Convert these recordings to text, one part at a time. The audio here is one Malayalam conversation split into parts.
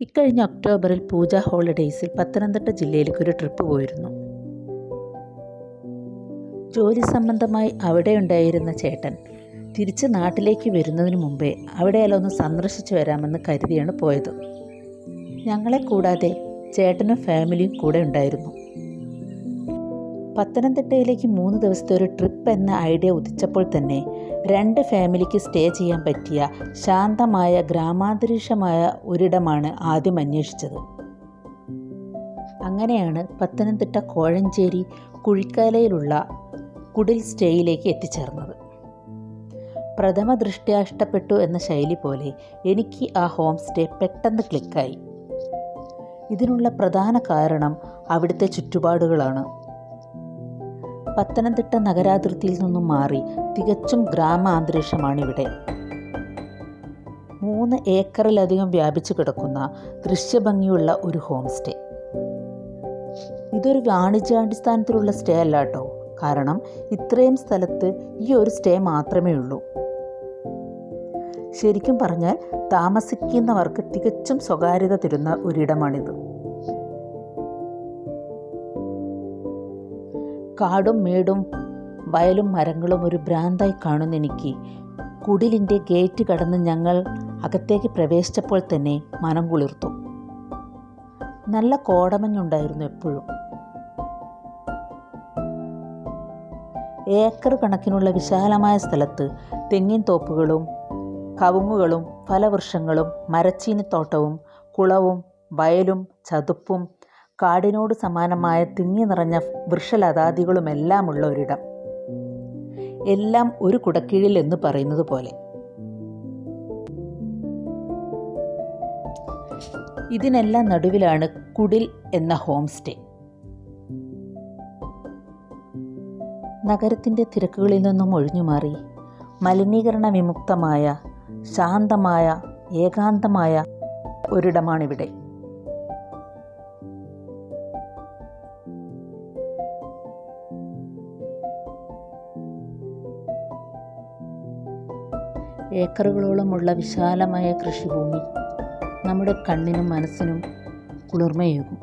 ഇക്കഴിഞ്ഞ ഒക്ടോബറിൽ പൂജ ഹോളിഡേയ്സിൽ പത്തനംതിട്ട ജില്ലയിലേക്ക് ഒരു ട്രിപ്പ് പോയിരുന്നു. ജോലി സംബന്ധമായി അവിടെ ഉണ്ടായിരുന്ന ചേട്ടൻ തിരിച്ച് നാട്ടിലേക്ക് വരുന്നതിന് മുമ്പേ അവിടെയെല്ലാം ഒന്ന് സന്ദർശിച്ചു വരാമെന്ന് കരുതിയാണ് പോയത്. ഞങ്ങളെ കൂടാതെ ചേട്ടനും ഫാമിലിയും കൂടെ ഉണ്ടായിരുന്നു. പത്തനംതിട്ടയിലേക്ക് മൂന്ന് ദിവസത്തെ ഒരു ട്രിപ്പ് എന്ന ഐഡിയ ഉദിച്ചപ്പോൾ തന്നെ രണ്ട് ഫാമിലിക്ക് സ്റ്റേ ചെയ്യാൻ പറ്റിയ ശാന്തമായ ഗ്രാമാന്തരീക്ഷമായ ഒരിടമാണ് ആദ്യം അന്വേഷിച്ചത്. അങ്ങനെയാണ് പത്തനംതിട്ട കോഴഞ്ചേരി കുഴിക്കാലയിലുള്ള കുടിൽ സ്റ്റേയിലേക്ക് എത്തിച്ചേർന്നത്. പ്രഥമ ദൃഷ്ട്യാ ഇഷ്ടപ്പെട്ടു എന്ന ശൈലി പോലെ എനിക്ക് ആ ഹോം സ്റ്റേ പെട്ടെന്ന് ക്ലിക്കായി ഇതിനുള്ള പ്രധാന കാരണം അവിടുത്തെ ചുറ്റുപാടുകളാണ്. പത്തനംതിട്ട നഗരാതിർത്തിയിൽ നിന്നും മാറി തികച്ചും ഗ്രാമാന്തരീക്ഷമാണിവിടെ. മൂന്ന് ഏക്കറിലധികം വ്യാപിച്ചു കിടക്കുന്ന ദൃശ്യഭംഗിയുള്ള ഒരു ഹോം സ്റ്റേ ഇതൊരു വാണിജ്യാടിസ്ഥാനത്തിലുള്ള സ്റ്റേ അല്ല കേട്ടോ കാരണം ഇത്രയും സ്ഥലത്ത് ഈ ഒരു സ്റ്റേ മാത്രമേ ഉള്ളൂ. ശരിക്കും പറഞ്ഞാൽ താമസിക്കുന്നവർക്ക് തികച്ചും സ്വകാര്യത തരുന്ന ഒരിടമാണിത്. കാടും മേടും വയലും മരങ്ങളും ഒരു ഭ്രാന്തായി കാണുന്ന എനിക്ക്. കുടിലിന്റെ ഗേറ്റ് കടന്ന് ഞങ്ങൾ അകത്തേക്ക് പ്രവേശിച്ചപ്പോൾ തന്നെ മനം കുളിർത്തു. നല്ല കോടമഞ്ഞുണ്ടായിരുന്നു എപ്പോഴും. ഏക്കർ കണക്കിനുള്ള വിശാലമായ സ്ഥലത്ത് തെങ്ങിൻ തോപ്പുകളും കവുങ്ങുകളും ഫലവൃക്ഷങ്ങളും മരച്ചീനിത്തോട്ടവും കുളവും വയലും ചതുപ്പും കാടിനോട് സമാനമായ തിങ്ങി നിറഞ്ഞ വൃക്ഷലതാദികളുമെല്ലാമുള്ള ഒരിടം എല്ലാം ഒരു കുടക്കീഴിൽ എന്ന് പറയുന്നത് പോലെ. ഇതിനെല്ലാം നടുവിലാണ് കുടിൽ എന്ന ഹോം സ്റ്റേ നഗരത്തിന്റെ തിരക്കുകളിൽ നിന്നും ഒഴിഞ്ഞുമാറി മലിനീകരണ വിമുക്തമായ ശാന്തമായ ഏകാന്തമായ ഒരിടമാണിവിടെ. ഏക്കറുകളോളമുള്ള വിശാലമായ കൃഷിഭൂമി നമ്മുടെ കണ്ണിനും മനസ്സിനും കുളിർമയേകും.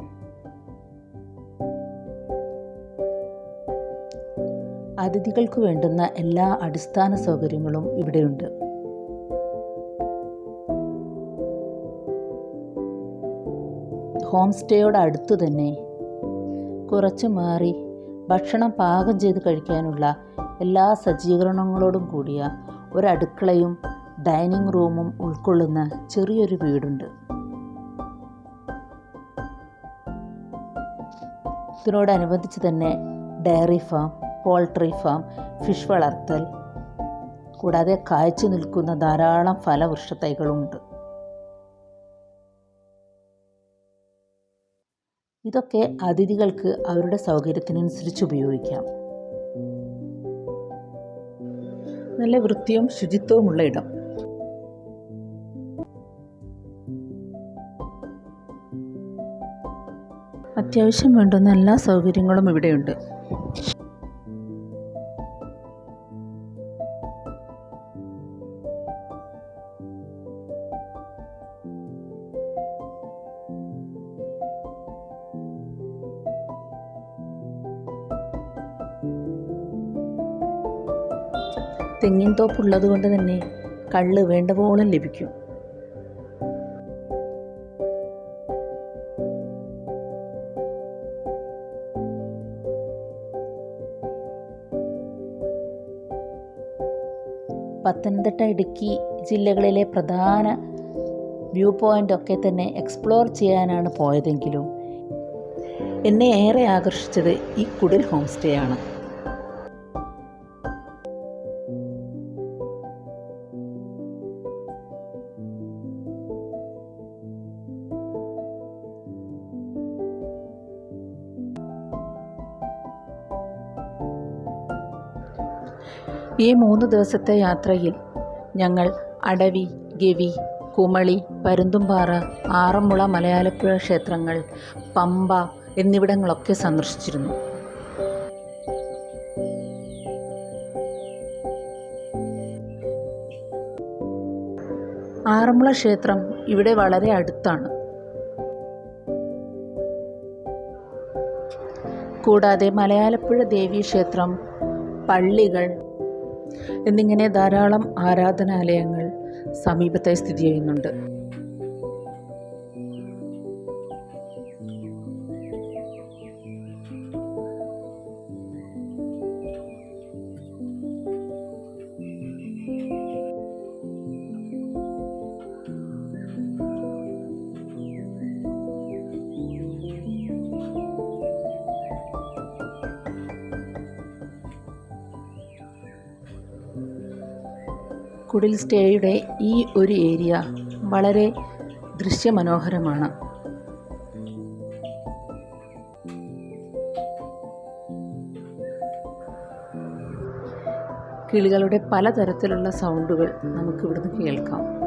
അതിഥികൾക്ക് വേണ്ടുന്ന എല്ലാ അടിസ്ഥാന സൗകര്യങ്ങളും ഇവിടെയുണ്ട്. ഹോം സ്റ്റേയോട് അടുത്തു തന്നെ കുറച്ച് മാറി ഭക്ഷണം പാകം ചെയ്ത് കഴിക്കാനുള്ള എല്ലാ സജ്ജീകരണങ്ങളോടും കൂടിയ ഒരടുക്കളയും ഡൈനിങ് റൂമും ഉൾക്കൊള്ളുന്ന ചെറിയൊരു വീടുണ്ട്. ഇതിനോടനുബന്ധിച്ച് തന്നെ dairy farm poultry farm fish വളർത്തൽ കൂടാതെ കായ്ച്ചു നിൽക്കുന്ന ധാരാളം ഫലവൃക്ഷ തൈകളുമുണ്ട് ഇതൊക്കെ അതിഥികൾക്ക് അവരുടെ സൗകര്യത്തിനനുസരിച്ച് ഉപയോഗിക്കാം. നല്ല വൃത്തിയും ശുചിത്വവുമുള്ള ഇടം. അത്യാവശ്യം വേണ്ടുന്ന എല്ലാ സൗകര്യങ്ങളും ഇവിടെയുണ്ട്. തെങ്ങിൻ തോപ്പുള്ളത് കൊണ്ട് തന്നെ കള്ള് വേണ്ട പോലെ ലഭിക്കും. പത്തനംതിട്ട ഇടുക്കി ജില്ലകളിലെ പ്രധാന വ്യൂ പോയിന്റ് ഒക്കെ തന്നെ എക്സ്പ്ലോർ ചെയ്യാനാണ് പോയതെങ്കിലും എന്നെ ഏറെ ആകർഷിച്ചത് ഈ കുടിൽ ഹോം സ്റ്റേ ആണ്. ഈ മൂന്ന് ദിവസത്തെ യാത്രയിൽ ഞങ്ങൾ അടവി ഗവി കുമളി പരുന്തുംപാറ ആറന്മുള മലയാലപ്പുഴ ക്ഷേത്രങ്ങൾ പമ്പ എന്നിവിടങ്ങളൊക്കെ സന്ദർശിച്ചിരുന്നു. ആറന്മുള ക്ഷേത്രം ഇവിടെ വളരെ അടുത്താണ്. കൂടാതെ മലയാലപ്പുഴ ദേവീക്ഷേത്രം പള്ളികൾ എന്നിങ്ങനെ ധാരാളം ആരാധനാലയങ്ങൾ സമീപത്തെ സ്ഥിതി ചെയ്യുന്നുണ്ട്. കുടിൽ സ്റ്റേയുടെ ഈ ഒരു ഏരിയ വളരെ ദൃശ്യമനോഹരമാണ്. കിളികളുടെ പലതരത്തിലുള്ള സൗണ്ടുകൾ നമുക്കിവിടുന്ന് കേൾക്കാം.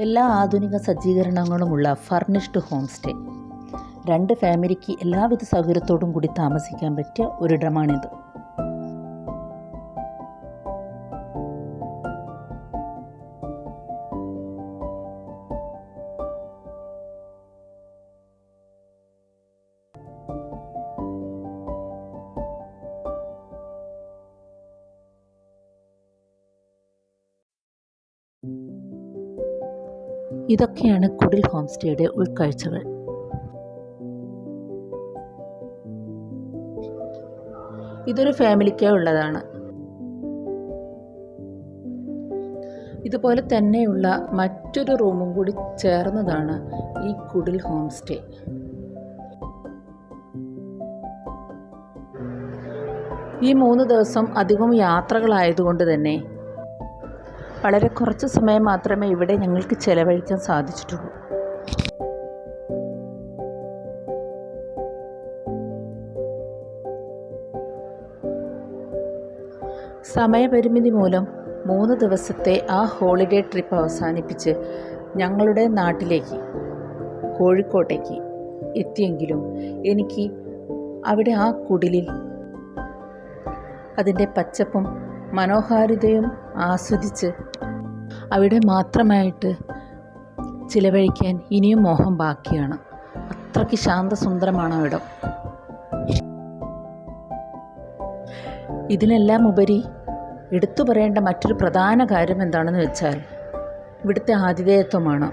എല്ലാ ആധുനിക സജ്ജീകരണങ്ങളുമുള്ള ഫർണിഷ്ഡ് ഹോം സ്റ്റേ രണ്ട് ഫാമിലിക്ക് എല്ലാവിധ സൗകര്യത്തോടും കൂടി താമസിക്കാൻ പറ്റിയ ഒരിടമാണിത് ഇതൊക്കെയാണ് കുടിൽ ഹോം സ്റ്റേയുടെ ഉൾക്കാഴ്ചകൾ. ഇതൊരു ഫാമിലിക്ക് ഉള്ളതാണ്. ഇതുപോലെ തന്നെയുള്ള മറ്റൊരു റൂമും കൂടി ചേർന്നതാണ് ഈ കുടിൽ ഹോം സ്റ്റേ ഈ മൂന്ന് ദിവസം അധികം യാത്രകളായതുകൊണ്ട് തന്നെ വളരെ കുറച്ച് സമയം മാത്രമേ ഇവിടെ ഞങ്ങൾക്ക് ചെലവഴിക്കാൻ സാധിച്ചിട്ടുള്ളൂ. സമയപരിമിതി മൂലം മൂന്ന് ദിവസത്തെ ആ ഹോളിഡേ ട്രിപ്പ് അവസാനിപ്പിച്ച് ഞങ്ങളുടെ നാട്ടിലേക്ക് കോഴിക്കോട്ടേക്ക് എത്തിയെങ്കിലും എനിക്ക് അവിടെ ആ കുടിലിൽ അതിന്റെ പച്ചപ്പും മനോഹാരിതയും ആസ്വദിച്ച് അവിടെ മാത്രമായിട്ട് ചിലവഴിക്കാൻ ഇനിയും മോഹം ബാക്കിയാണ്. അത്രയ്ക്ക് ശാന്തസുന്ദരമാണ് അവിടം ഇതിനെല്ലാം ഉപരി എടുത്തു പറയേണ്ട മറ്റൊരു പ്രധാന കാര്യം എന്താണെന്ന് വെച്ചാൽ ഇവിടുത്തെ ആതിഥേയത്വമാണ്.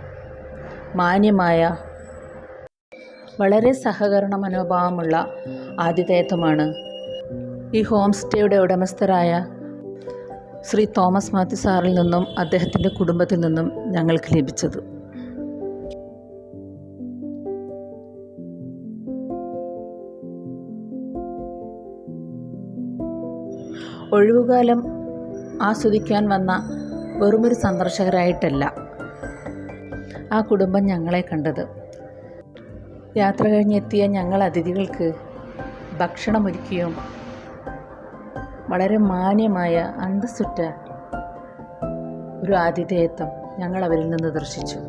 മാന്യമായ വളരെ സഹകരണ മനോഭാവമുള്ള ആതിഥേയത്വമാണ്. ഈ ഹോം സ്റ്റേയുടെ ഉടമസ്ഥരായ ശ്രീ തോമസ് മാത്യു സാറിൽ നിന്നും അദ്ദേഹത്തിന്റെ കുടുംബത്തിൽ നിന്നും ഞങ്ങൾക്ക് ലഭിച്ചത്. ഒഴിവുകാലം ആസ്വദിക്കാൻ വന്ന വെറുമൊരു സന്ദർശകരായിട്ടല്ല ആ കുടുംബം ഞങ്ങളെ കണ്ടത്. യാത്ര കഴിഞ്ഞെത്തിയ ഞങ്ങൾ അതിഥികൾക്ക് ഭക്ഷണമൊരുക്കിയും വളരെ മാന്യമായ അന്തസ്സുറ്റ ഒരു ആതിഥേയത്വം ഞങ്ങൾ അവരിൽ നിന്ന് ദർശിച്ചു.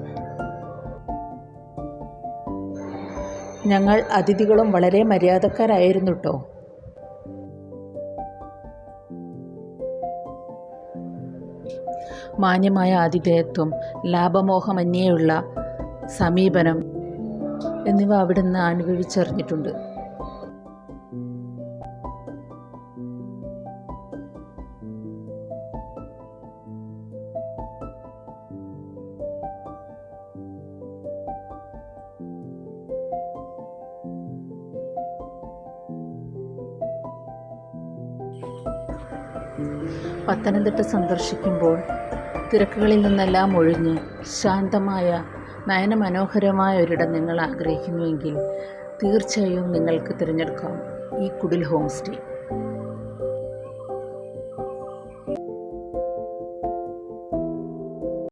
ഞങ്ങൾ അതിഥികളും വളരെ മര്യാദക്കാരായിരുന്നു കേട്ടോ മാന്യമായ ആതിഥേയത്വം ലാഭമോഹമന്യേയുള്ള സമീപനം എന്നിവ അവിടുന്ന് അനുഭവിച്ചറിഞ്ഞിട്ടുണ്ട്. പത്തനംതിട്ട സന്ദർശിക്കുമ്പോൾ തിരക്കുകളിൽ നിന്നെല്ലാം ഒഴിഞ്ഞ് ശാന്തമായ നയനമനോഹരമായ ഒരിടം നിങ്ങൾ ആഗ്രഹിക്കുന്നുവെങ്കിൽ തീർച്ചയായും നിങ്ങൾക്ക് തിരഞ്ഞെടുക്കാം. ഈ കുടിൽ ഹോം സ്റ്റേ.